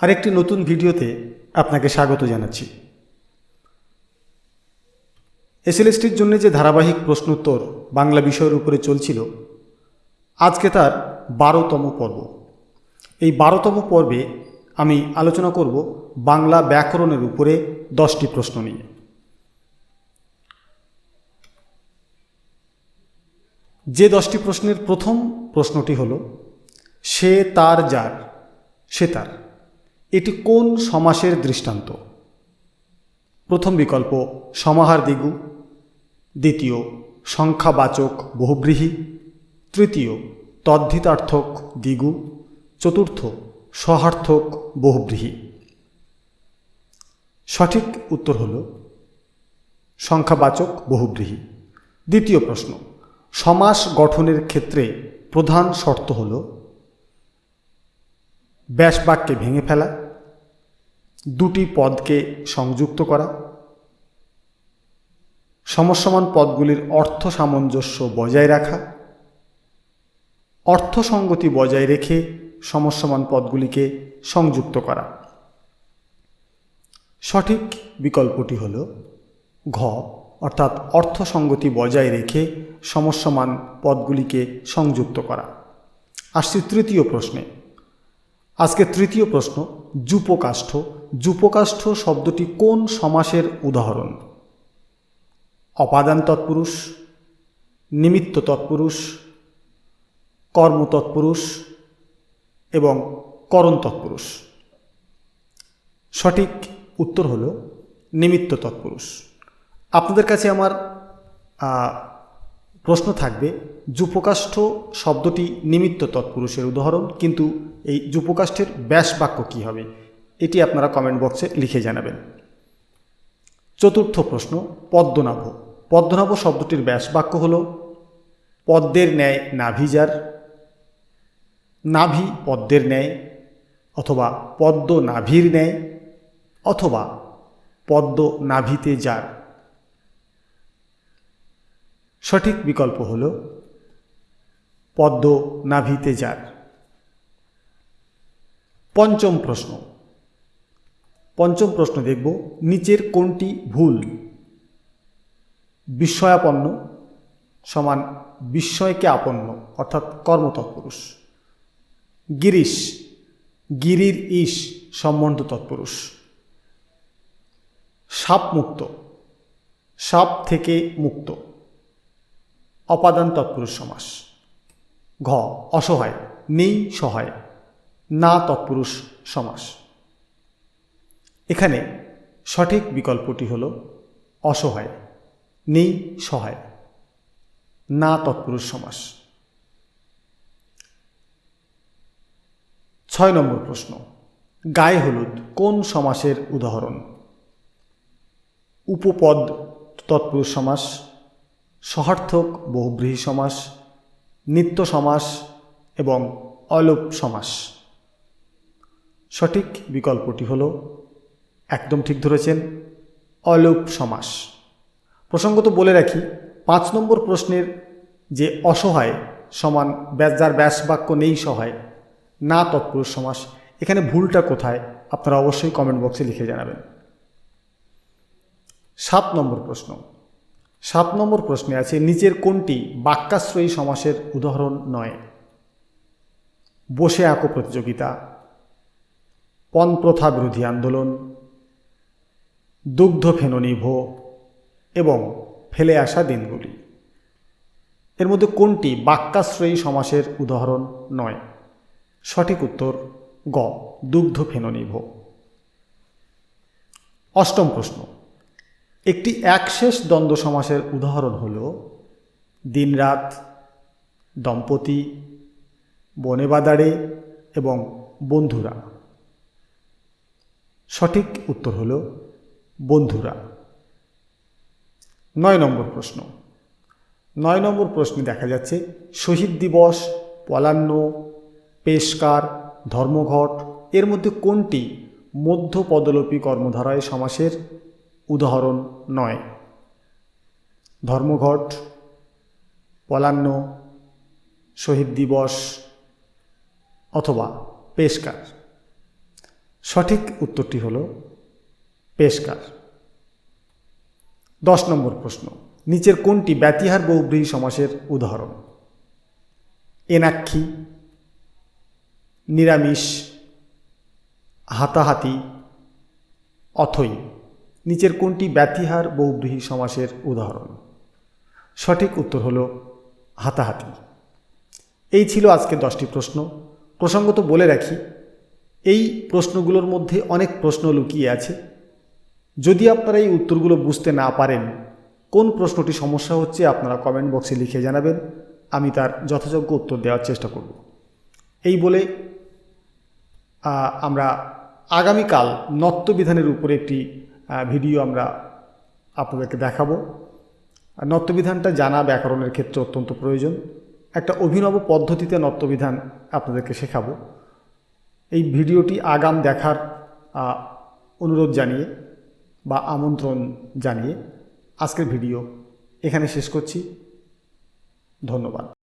আরেকটি নতুন ভিডিওতে আপনাকে স্বাগত জানাচ্ছি। এসএলএসটির জন্য যে ধারাবাহিক প্রশ্নোত্তর বাংলা বিষয়ের উপরে চলছিল, আজকে তার বারোতম পর্ব। এই বারোতম পর্বে আমি আলোচনা করব বাংলা ব্যাকরণের উপরে দশটি প্রশ্ন নিয়ে। যে দশটি প্রশ্নের প্রথম প্রশ্নটি হল, সে তার যার, সে তার। এটি কোন সমাসের দৃষ্টান্ত? প্রথম বিকল্প, সমাহার দিগু। দ্বিতীয়, সংখ্যাবাচক, বহুব্রীহি। তৃতীয়, তদ্ধিতার্থক, দিগু। চতুর্থ, সহার্থক, বহুব্রীহি। সঠিক উত্তর হল, সংখ্যাবাচক, বহুব্রীহি। দ্বিতীয় প্রশ্ন, সমাস গঠনের ক্ষেত্রে প্রধান শর্ত হল ব্যাস বাক্যে ভেঙে ফেলা। দুটি পদকে সংযুক্ত করা। সমসমান পদগুলির অর্থ সামঞ্জস্য বজায় রাখা। অর্থসঙ্গতি বজায় রেখে সমসমান পদগুলিকে সংযুক্ত করা। সঠিক বিকল্পটি হল ঘ, অর্থাৎ অর্থসঙ্গতি বজায় রেখে সমসমান পদগুলিকে সংযুক্ত করা। আসছি তৃতীয় প্রশ্নে। আজকে তৃতীয় প্রশ্ন, যুপকাষ্ঠ যুপকাষ্ঠ শব্দটি কোন সমাসের উদাহরণ? অপাদান তৎপুরুষ, নিমিত্ত তৎপুরুষ, কর্ম তৎপুরুষ এবং করণ তৎপুরুষ। সঠিক উত্তর হল নিমিত্ত তৎপুরুষ। আপনাদের কাছে আমার প্রশ্ন থাকবে, যুপকাষ্ঠ শব্দটি নিমিত্ত তৎপুরুষের উদাহরণ, কিন্তু এই যুপকাষ্ঠের ব্যাস বাক্য কী হবে? এটি আপনারা কমেন্ট বক্সে লিখে জানাবেন। চতুর্থ প্রশ্ন, পদ্মনাভ। পদ্মনাভ শব্দটির ব্যাস বাক্য হল, পদ্মের ন্যায় নাভিজার নাভি পদ্মের ন্যায়, অথবা পদ্ম নাভির ন্যায়, অথবা পদ্ম নাভিতে যার। সঠিক বিকল্প হল, পদ্ম নাভিতে যার। পঞ্চম প্রশ্ন পঞ্চম প্রশ্ন দেখব, নিচের কোনটি ভুল? বিস্ময়াপন্ন সমান বিস্ময়কে আপন্ন, অর্থাৎ কর্মতৎপুরুষ। গিরিশ, গিরির ইস সম্বন্ধ তৎপুরুষ। সাপ মুক্ত সাপ থেকে মুক্ত, অপাদান তৎপুরুষ সমাস। ঘ, অসহায়, নেই সহায়, না তৎপুরুষ সমাস। এখানে সঠিক বিকল্পটি হল অসহায়, নেই সহায়, না তৎপুরুষ সমাস। ছয় নম্বর প্রশ্ন, গায়ে হলুদ কোন সমাসের উদাহরণ? উপপদ তৎপুরুষ সমাস, সহার্থক বহুব্রীহী সমাস, নিত্য সমাস এবং অলোপ সমাস। সঠিক বিকল্পটি হল একদম ঠিক ধরেছেন, অলোপ সমাস। প্রসঙ্গত বলে রাখি, পাঁচ নম্বর প্রশ্নের যে অসহায় সমান যার ব্যাস বাক্য নেই সহায়, না তৎপুরুষ সমাস, এখানে ভুলটা কোথায় আপনারা অবশ্যই কমেন্ট বক্সে লিখে জানাবেন। সাত নম্বর প্রশ্ন। সাত নম্বর প্রশ্নে আছে, নিচের কোনটি বাক্যাশ্রয়ী সমাসের উদাহরণ নয়? বসে আঁকো প্রতিযোগিতা, পণ প্রথা বিরোধী আন্দোলন দুগ্ধ ফেননিভ এবং ফেলে আসা দিনগুলি। এর মধ্যে কোনটি বাক্যাশ্রয়ী সমাসের উদাহরণ নয়? সঠিক উত্তর, গ, দুগ্ধ ফেননিভ অষ্টম প্রশ্ন, একটি একশেষ দ্বন্দ্ব সমাসের উদাহরণ হল দিনরাত, দম্পতি, বনে বাদারে এবং বন্ধুরা। সঠিক উত্তর হল বন্ধুরা, নয় নম্বর প্রশ্ন। নয় নম্বর প্রশ্নে দেখা যাচ্ছে, শহীদ দিবস, পলান্ন, পেশকার, ধর্মঘট, এর মধ্যে কোনটি মধ্য পদলোপী কর্মধারায় সমাসের উদাহরণ নয়? ধর্মঘট, পলান্ন, শহীদ দিবস অথবা পেশকার। সঠিক উত্তরটি হল পেশকার দশ নম্বর প্রশ্ন, নিচের কোনটি ব্যতিহার বহুব্রীহি সমাসের উদাহরণ? এনাক্ষী, নিরামিষ, হাতাহাতি, অথই। নিচের কোনটি ব্যতিহার বহুব্রীহি সমাসের উদাহরণ? সঠিক উত্তর হল হাতাহাতি। এই ছিল আজকে দশটি প্রশ্ন। প্রসঙ্গত বলে রাখি, এই প্রশ্নগুলোর মধ্যে অনেক প্রশ্ন লুকিয়ে আছে। যদি আপনারা এই উত্তরগুলো বুঝতে না পারেন, কোন প্রশ্নটি সমস্যা হচ্ছে আপনারা কমেন্ট বক্সে লিখে জানাবেন। আমি তার যথাযোগ্য উত্তর দেওয়ার চেষ্টা করব। এই বলে আমরা আগামীকাল নত্যবিধানের উপরে একটি ভিডিও আমরা আপনাদেরকে দেখাবো। নত্যবিধানটা জানা ব্যাকরণের ক্ষেত্রে অত্যন্ত প্রয়োজন। একটা অভিনব পদ্ধতিতে নত্যবিধান আপনাদেরকে শেখাবো। এই ভিডিওটি আগাম দেখার অনুরোধ জানিয়ে বা আমন্ত্রণ জানিয়ে আজকের ভিডিও এখানে শেষ করছি। ধন্যবাদ।